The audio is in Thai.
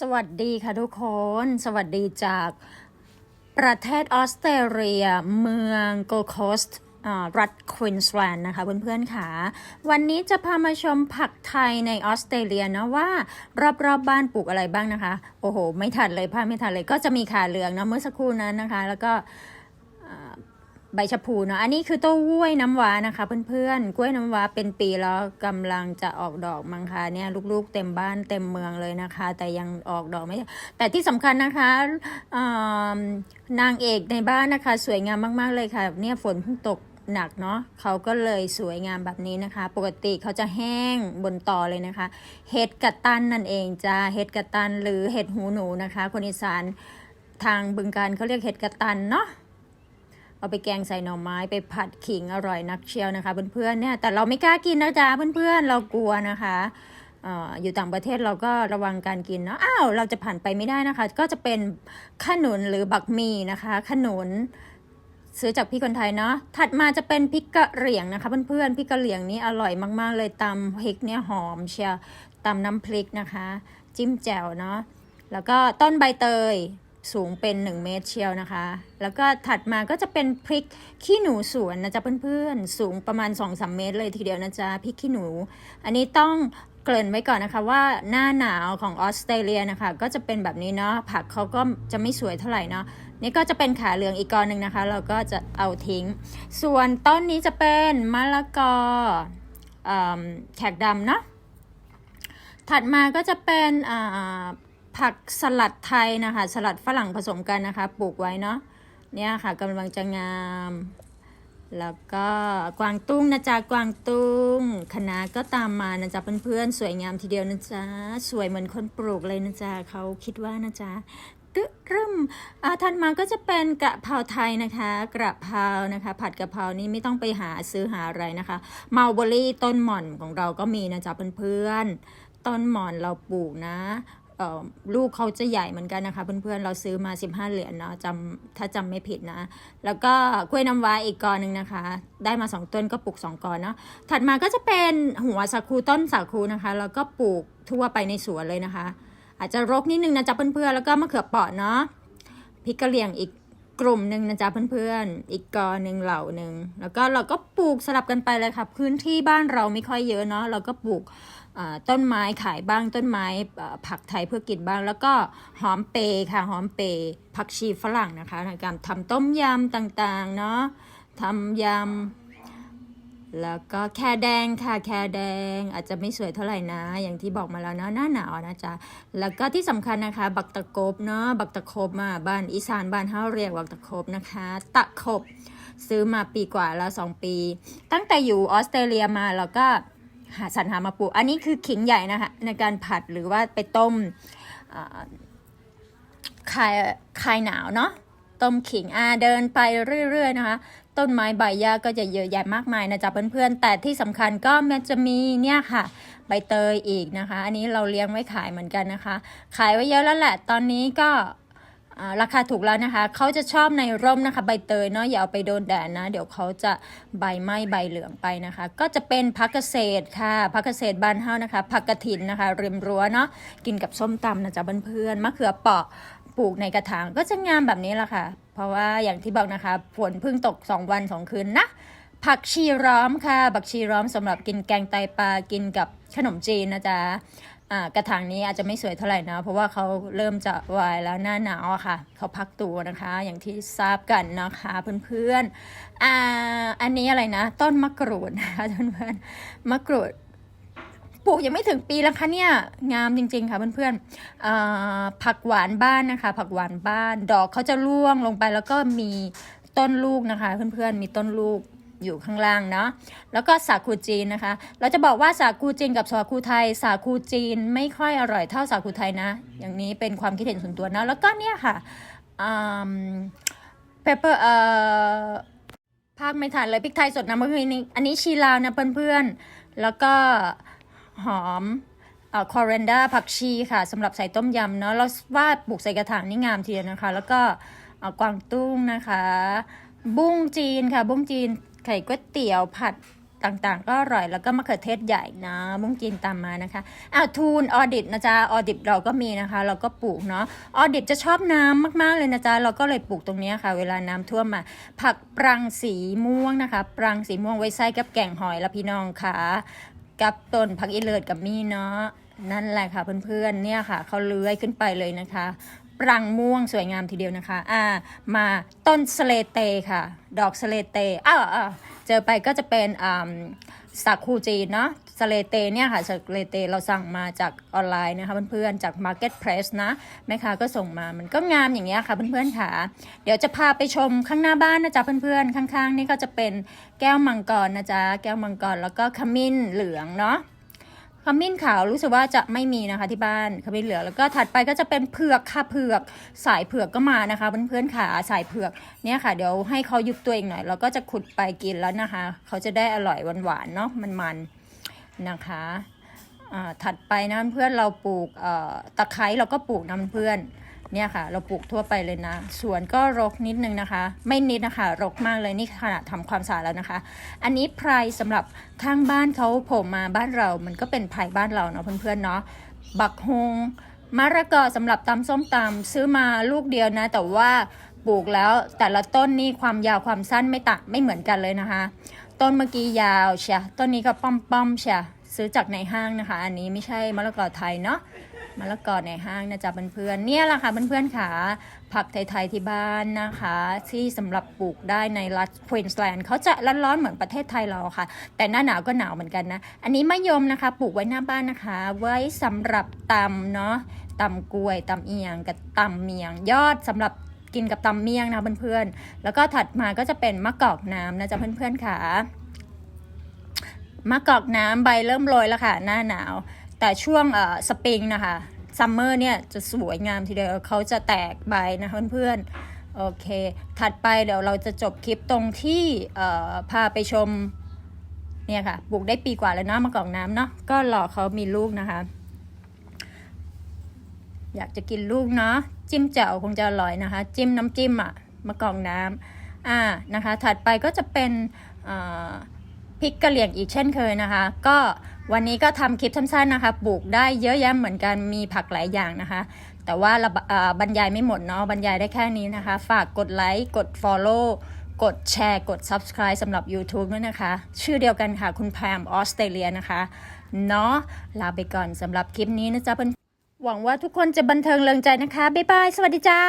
สวัสดีค่ะทุกคน สวัสดีจากประเทศออสเตรเลีย เมืองโกโคสต์รัฐควีนสแลนด์นะคะเพื่อนๆค่ะ วันนี้จะพามาชมผักไทยในออสเตรเลียนะว่า รอบๆบบ้านปลูกอะไรบ้างนะคะ โอ้โห ไม่ทันเลยพลาดไม่ทันเลยก็จะมีขาเหลืองนะเมื่อสักครู่นั้นนะคะ แล้วก็ ใบชะพูเนาะ อันนี้คือต้นกล้วยน้ำว้านะคะ เพื่อนๆ กล้วยน้ำว้าเป็นปีแล้วกำลังจะออกดอกมังคะเนี่ยลูกๆ เต็มบ้านเต็มเมืองเลยนะคะ แต่ยังออกดอกไม่ แต่ที่สำคัญนะคะนางเอกในบ้านนะคะ สวยงามมากๆเลยค่ะ เนี่ยฝนเพิ่งตกหนักเนาะเขาก็เลยสวยงามแบบนี้นะคะ ปกติเขาจะแห้งบนตอเลยนะคะ เห็ดกระตันนั่นเองจ้าเห็ดกระตันหรือเห็ดหูหนูนะคะ คนอีสานทางบึงการเขาเรียกเห็ดกระตันเนาะ เอาไปแกงใส่หน่อไม้ไปผัดขิงอร่อยนักเชียวนะคะ เพื่อนๆเนี่ยแต่เราไม่กล้ากินนะจ๊ะเพื่อนๆเรากลัวนะคะอยู่ต่างประเทศเราก็ระวังการกินเนาะอ้าวเราจะผ่านไปไม่ได้นะคะ ก็จะเป็นขนุนหรือบักมีนะคะ ขนุนซื้อจากพี่คนไทยเนาะ ถัดมาจะเป็นพริกกะเหรี่ยงนะคะเพื่อนๆ พริกกะเหรี่ยงนี่อร่อยมากๆ เลยตำพริกเนี่ยหอมเชียวตำน้ำพริกนะคะ จิ้มแจ่วเนาะ แล้วก็ต้นใบเตย สูงเป็น 1 เมตรเชียวนะคะ แล้วก็ถัดมาก็จะเป็นพริกขี้หนูสวนนะจ๊ะเพื่อนๆ สูงประมาณ 2-3 เมตรเลยทีเดียวนะจ๊ะพริกขี้หนู อันนี้ต้องเกริ่นไว้ก่อนนะคะว่าหน้าหนาวของออสเตรเลียนะคะ ก็จะเป็นแบบนี้เนาะผักเขาก็จะไม่สวยเท่าไหร่เนาะนี่ก็จะเป็นขาเหลืองอีกกอนหนึ่งนะคะ เราก็จะเอาทิ้ง ส่วนต้นนี้จะเป็นมะละกอแขกดำเนาะถัดมาก็จะเป็นอ่า ผักสลัดไทยนะคะ สลัดฝรั่งผสมกันนะคะ ปลูกไว้เนาะเนี่ยค่ะกำลังจะงาม แล้วก็กวางตุ้งนะจ๊ะกวางตุ้งคณะก็ตามมานะจ๊ะเพื่อนๆสวยงามทีเดียวนะจ๊ะสวยเหมือนคนปลูกเลยนะจ๊ะเขาคิดว่านะจ๊ะตึรึมอ่าถัดมาก็จะเป็นกะเพราไทยนะคะ กระเพรานะคะ ผัดกะเพรานี่ไม่ต้องไปหาซื้อหาอะไรนะคะ เมาเบอรี่ต้นหม่อนของเราก็มีนะจ๊ะเพื่อนๆต้นหม่อนเราปลูกนะ ลูกเขาจะใหญ่เหมือนกันนะคะ เพื่อนๆ เราซื้อมา 15 เหรียญเนาะจำถ้าจำไม่ผิดนะ แล้วก็กล้วยน้ำว้าอีกกอหนึ่งนะคะ ได้มา 2 ต้นก็ปลูก 2กอเนาะถัดมาก็จะเป็นหัวสาคูต้นสาคูนะคะ แล้วก็ปลูกทั่วไปในสวนเลยนะคะ อาจจะรกนิดนึงนะจ๊ะเพื่อนๆ แล้วก็มะเขือเปาะเนาะพริกกะเหรี่ยงอีก กลุ่มหนึ่งนะจ๊ะเพื่อนๆ อีกกอหนึ่งเหล่าหนึ่งแล้วก็เราก็ปลูกสลับกันไปเลยค่ะ พื้นที่บ้านเราไม่ค่อยเยอะเนาะเราก็ปลูกต้นไม้ขายบ้างต้นไม้ผักไทยเพื่อกินบ้าง แล้วก็หอมเปรย์ค่ะหอมเปรย์ผักชีฝรั่งนะคะในการทำต้มยำต่างๆเนาะทำยำ แล้วก็แครแดงค่ะแครแดงอาจจะไม่สวยเท่าไหร่นะ อย่างที่บอกมาแล้วเนาะหน้าหนาวนะจ๊ะแล้วก็ที่สำคัญนะคะ บักตะกบเนาะบักตะคบมาบ้านอีสานบ้านเฮาเรียกบักตะคบนะคะ ตะคบซื้อมาปีกว่าแล้วสองปี ตั้งแต่อยู่ออสเตรเลียมาแล้วก็หาสรรหามาปลูกอันนี้คือขิงใหญ่นะคะในการผัดหรือว่าไปต้มอ่าคลายคลายหนาวเนาะต้มขิงอ่าเดินไปเรื่อยๆนะคะ ต้นไม้ใบหญ้าก็จะเยอะแยะมากมายนะจ๊ะเพื่อนๆ แต่ที่สำคัญก็มันจะมีเนี่ยค่ะ ใบเตยอีกนะคะ อันนี้เราเลี้ยงไว้ขายเหมือนกันนะคะ ขายไว้เยอะแล้วแหละ ตอนนี้ก็ราคาถูกแล้วนะคะ เขาจะชอบในร่มนะคะ ใบเตยเนาะอย่าเอาไปโดนแดดนะ เดี๋ยวเขาจะใบไหม้ใบเหลืองไปนะคะ ก็จะเป็นพักเกษตรค่ะพักเกษตรบ้านเฮานะคะผักกระถินนะคะริมรั้วเนาะกินกับส้มตำนะจ๊ะเพื่อนๆมะเขือเปราะปลูกในกระถางก็จะงามแบบนี้แหละค่ะ เพราะว่าอย่างที่บอกนะคะฝนเพิ่งตก 2 วัน 2 คืนนะ ผักชีร้อมค่ะ ผักชีร้อมสำหรับกินแกงไตปลากินกับขนมจีนนะจ๊ะกระถางนี้อาจจะไม่สวยเท่าไหร่นะ เพราะว่าเขาเริ่มจะวายแล้วหน้าหนาวค่ะ เขาพักตัวนะคะ อย่างที่ทราบกันนะคะเพื่อนๆออันนี้อะไรนะ ต้นมะกรูดนะคะเพื่อนๆมะกรูด ปลูกยังไม่ถึงปีแล้วคะเนี่ย งามจริง ๆ ค่ะเพื่อนๆอ่าผักหวานบ้านนะคะ ผักหวานบ้าน ดอกเขาจะร่วงลงไปแล้วก็มีต้นลูกนะคะ เพื่อนๆมีต้นลูกอยู่ข้างล่างเนาะแล้วก็สาคูจีนนะคะ เราจะบอกว่าสาคูจีนกับสาคูไทย สาคูจีนไม่ค่อยอร่อยเท่าสาคูไทยนะ อย่างนี้เป็นความคิดเห็นส่วนตัวนะ แล้วก็เนี่ยค่ะเปเปอร์เอ่อภาคไม่ทันเลยพริกไทยสดน้ำมันนี้อันนี้ชีลาวนะเพื่อนๆแล้วก็ หอมเอ่อคอเรนดาผักชีค่ะสำหรับใส่ต้มยำเนาะแล้วว่าปลูกใส่กระถางนี่งามทีเดียวนะคะ แล้วก็เอ่อกวางตุ้งนะคะ บุ้งจีนค่ะ บุ้งจีนไข่ก๋วยเตี๋ยวผัดต่างๆ ก็อร่อยแล้วก็มะเขือเทศใหญ่นะมุ้งจีนตามมานะคะอ้าวทูนออดิตนะจ๊ะออดิตเราก็มีนะคะ เราก็ปลูกเนาะออดิตจะชอบน้ำมากๆเลยนะจ๊ะเราก็เลยปลูกตรงเนี้ยค่ะ เวลาน้ำท่วมมา ผักปรังสีม่วงนะคะ ปรังสีม่วงไว้ใส่กับแกงหอยละพี่น้องค่ะ กับต้นผักอีเลิศกับมี่เนาะนั่นแหละค่ะเพื่อนๆเนี่ยค่ะเขาเลื้อยขึ้นไปเลยนะคะ ปรังม่วงสวยงามทีเดียวนะคะ อ่า มาต้นสเลเตค่ะ ดอกสเลเตอ้าวอ้าวเจอไปก็จะเป็นอ่าสาคูจีนเนาะสเลเตเนี่ยค่ะสเลเตเราสั่งมาจากออนไลน์นะคะเพื่อนๆจาก Marketplace นะแม่ค้าก็ส่งมามันก็งามอย่างเงี้ยค่ะเพื่อนๆค่ะ เดี๋ยวจะพาไปชมข้างหน้าบ้านนะจ๊ะเพื่อนๆ ข้างๆ นี่ก็จะเป็นแก้วมังกรนะจ๊ะแก้วมังกรแล้วก็ขมิ้นเหลืองเนาะ ขมิ้นขาวรู้สึกว่าจะไม่มีนะคะที่บ้านขมิ้นเหลืองแล้วก็ถัดไปก็จะเป็นเผือกค่ะเผือก สายเผือกก็มานะคะเพื่อนๆค่ะสายเผือกเนี่ยค่ะ เดี๋ยวให้เขายุบตัวเองหน่อยเราก็จะขุดไปกินแล้วนะคะ เขาจะได้อร่อยหวานๆเนาะมันๆนะคะอ่าถัดไปนะเพื่อนเราปลูกเอ่อตะไคร้เราก็ปลูกน้ำเพื่อน เนี่ยค่ะ เราปลูกทั่วไปเลยนะสวนก็รกนิดนึงนะคะ ไม่นิดนะคะรกมากเลยนี่ขณะทำความสะอาดแล้วนะคะ อันนี้ไพรสำหรับข้างบ้านเขาโผล่มาบ้านเรา มันก็เป็นไพรบ้านเราเนาะเพื่อนๆเนาะบักฮงมะระกอสำหรับตำส้มตำซื้อมาลูกเดียวนะ แต่ว่าปลูกแล้วแต่ละต้นนี่ความยาวความสั้นไม่ต่างไม่เหมือนกันเลยนะคะ ต้นเมื่อกี้ยาวเชียต้นนี้ก็ป้อมๆเชียซื้อจากในห้างนะคะ อันนี้ไม่ใช่มะละกอไทยเนาะ มะละกอในห้างนะจ๊ะเพื่อนๆเนี่ยแหละค่ะเพื่อนๆค่ะผักไทยๆที่บ้านนะคะ ที่สำหรับปลูกได้ในรัฐควีนสแลนด์เขาจะร้อนๆเหมือนประเทศไทยเราค่ะ แต่หน้าหนาวก็หนาวเหมือนกันนะ อันนี้มะยมนะคะ ปลูกไว้หน้าบ้านนะคะ ไว้สำหรับตำเนาะตำกล้วยตำเอียงกับตำเมียง ยอดสำหรับกินกับตำเมียงนะเพื่อนๆ แล้วก็ถัดมาก็จะเป็นมะกอกน้ำนะจ๊ะเพื่อนๆค่ะมะกอกน้ำใบเริ่มโรยแล้วค่ะ หน้าหนาว แต่ช่วงเอ่อสปริงนะคะซัมเมอร์เนี่ยจะสวยงามทีเดียวเขาจะแตกใบนะเพื่อนๆ โอเค ถัดไปเดี๋ยวเราจะจบคลิปตรงที่เอ่อพาไปชมเนี่ยค่ะปลูกได้ปีกว่าแล้วเนาะมะกอกน้ำเนาะก็รอเขามีลูกนะคะ อยากจะกินลูกเนาะจิ้มแจ่วคงจะอร่อยนะคะ จิ้มน้ำจิ้มอะมะกอกน้ำอ่านะคะ ถัดไปก็จะเป็นอ่อ พริกกะเหรี่ยงอีกเช่นเคยนะคะ ก็วันนี้ก็ทำคลิปสั้นๆนะคะปลูกได้เยอะแยะเหมือนกันมีผักหลายอย่างนะคะ แต่ว่าบเอ่อบรรยายไม่หมดเนาะบรรยายได้แค่นี้นะคะ ฝากกดไลค์กด Follow กดแชร์กด Subscribe สำหรับ YouTube ด้วยนะคะ ชื่อเดียวกันค่ะคุณแพมออสเตรเลียนะคะ เนาะลาไปก่อนสำหรับคลิปนี้นะจ๊ะเพื่อนหวังว่าทุกคนจะบันเทิงเริงใจนะคะ บ๊ายบาย สวัสดีจ้า